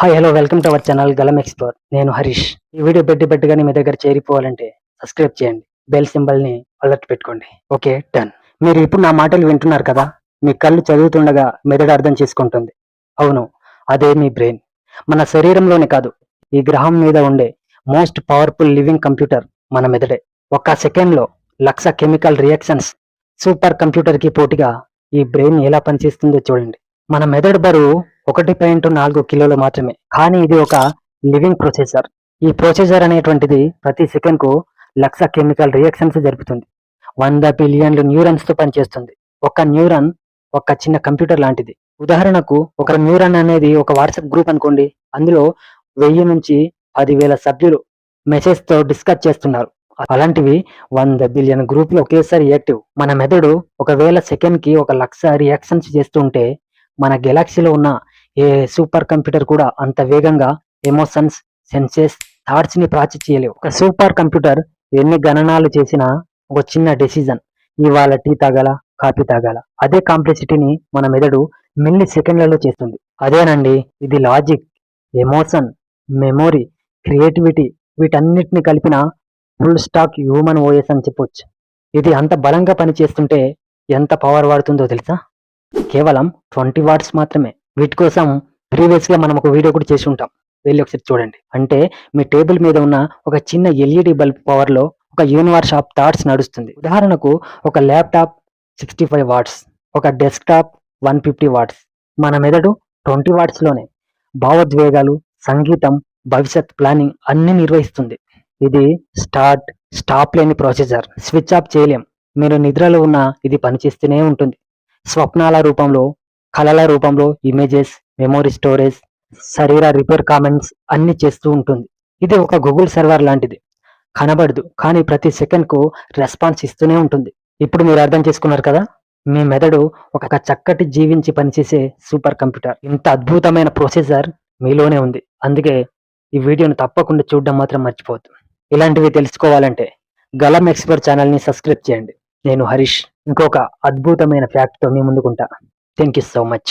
Hi hello welcome to our channel Galam explore నేను హరీష్. ఈ video పెట్టి పెట్టగానే మీ దగ్గర చేరిపోవాలంటే సబ్స్క్రైబ్ చేయండి. బెల్ సింబల్ని అలర్ట్ పెట్టుకోండి. ఓకే డన్ మీరు ఇప్పుడు నా మాటలు వింటున్నారు కదా? మీ కళ్ళు చదువుతుండగా మెదడు అర్థం చేసుకుంటుంది. అవును అదే మీ బ్రెయిన్ మన శరీరంలోనే కాదు ఈ గ్రహం మీద ఉండే మోస్ట్ పవర్ఫుల్ లివింగ్ కంప్యూటర్ మన మెదడే. ఒక్క సెకండ్లో లక్ష కెమికల్ రియాక్షన్స్ సూపర్ కంప్యూటర్కి పోటీగా ఈ బ్రెయిన్ ఎలా పనిచేస్తుందో చూడండి. మన మెదడు బరువు ఒకటి పాయింట్ నాలుగు కిలోలు మాత్రమే. కానీ ఇది ఒక లివింగ్ ప్రొసెసర్ ఈ ప్రొసెసర్ అనేటువంటిది ప్రతి సెకండ్కు లక్ష కెమికల్ రియాక్షన్స్ జరుపుతుంది. వంద బిలియన్లు న్యూరన్స్తో పనిచేస్తుంది. ఒక న్యూరన్ ఒక చిన్న కంప్యూటర్ లాంటిది. ఉదాహరణకు ఒక న్యూరన్ అనేది ఒక వాట్సాప్ గ్రూప్ అనుకోండి. అందులో వెయ్యి నుంచి పదివేల సభ్యులు మెసేజ్తో డిస్కస్ చేస్తున్నారు. అలాంటివి వంద బిలియన్ గ్రూపులు ఒకేసారి యాక్టివ్. మన మెదడు ఒకవేళ సెకండ్కి ఒక లక్ష రియాక్షన్స్ చేస్తుంటే మన గెలాక్సీలో ఉన్న ఏ సూపర్ కంప్యూటర్ కూడా అంత వేగంగా ఎమోషన్స్ సెన్సెస్ థాట్స్ని ప్రాచి చేయలేవు. ఒక సూపర్ కంప్యూటర్ ఎన్ని గణనాలు చేసినా ఒక చిన్న డెసిజన్. ఇవాళ టీ తాగాల కాఫీ తాగాల. అదే కాంప్లెక్సిటీని మన మెదడు మిల్లి సెకండ్లలో చేస్తుంది. అదేనండి ఇది లాజిక్ ఎమోషన్ మెమొరీ క్రియేటివిటీ వీటన్నిటిని కలిపిన ఫుల్ స్టాక్ హ్యూమన్ ఓఎస్ అని చెప్పొచ్చు. ఇది అంత బలంగా పనిచేస్తుంటే ఎంత పవర్ వాడుతుందో తెలుసా? కేవలం ట్వంటీ వాట్స్ మాత్రమే. వీటి కోసం ప్రీవియస్గా మనం ఒక వీడియో కూడా చేసి ఉంటాం. వెళ్ళి ఒకసారి చూడండి. అంటే మీ టేబుల్ మీద ఉన్న ఒక చిన్న ఎల్ఈడి బల్బ్ పవర్లో ఒక యూనివర్స్ ఆఫ్ థాట్స్ నడుస్తుంది. ఉదాహరణకు ఒక ల్యాప్టాప్ సిక్స్టీ ఫైవ్ వాట్స్ ఒక డెస్క్టాప్ వన్ ఫిఫ్టీ వాట్స్ మన మెదడు ట్వంటీ వాట్స్లోనే భావోద్వేగాలు సంగీతం భవిష్యత్ ప్లానింగ్ అన్ని నిర్వహిస్తుంది. ఇది స్టార్ట్ స్టాప్ లేని ప్రొసీజర్ స్విచ్ ఆఫ్ చేయలేం. మీరు నిద్రలో ఉన్న ఇది పనిచేస్తూనే ఉంటుంది. స్వప్నాల రూపంలో కళల రూపంలో ఇమేజెస్ మెమొరీ స్టోరేజ్ శరీర రిపేర్ కామెంట్స్ అన్ని చేస్తూ ఉంటుంది. ఇది ఒక గూగుల్ సర్వర్ లాంటిది. కనబడదు కానీ ప్రతి సెకండ్కు రెస్పాన్స్ ఇస్తూనే ఉంటుంది. ఇప్పుడు మీరు అర్థం చేసుకున్నారు కదా? మీ మెదడు ఒక చక్కటి జీవించి పనిచేసే సూపర్ కంప్యూటర్ ఇంత అద్భుతమైన ప్రొసెసర్ మీలోనే ఉంది. అందుకే ఈ వీడియోను తప్పకుండా చూడడం మాత్రం మర్చిపోవద్దు. ఇలాంటివి తెలుసుకోవాలంటే గలం ఎక్స్పర్ట్ ఛానల్ని సబ్స్క్రైబ్ చేయండి. నేను హరీష్. ఇంకొక అద్భుతమైన ఫ్యాక్ట్తో మీ ముందుకుంటా. Thank you so much.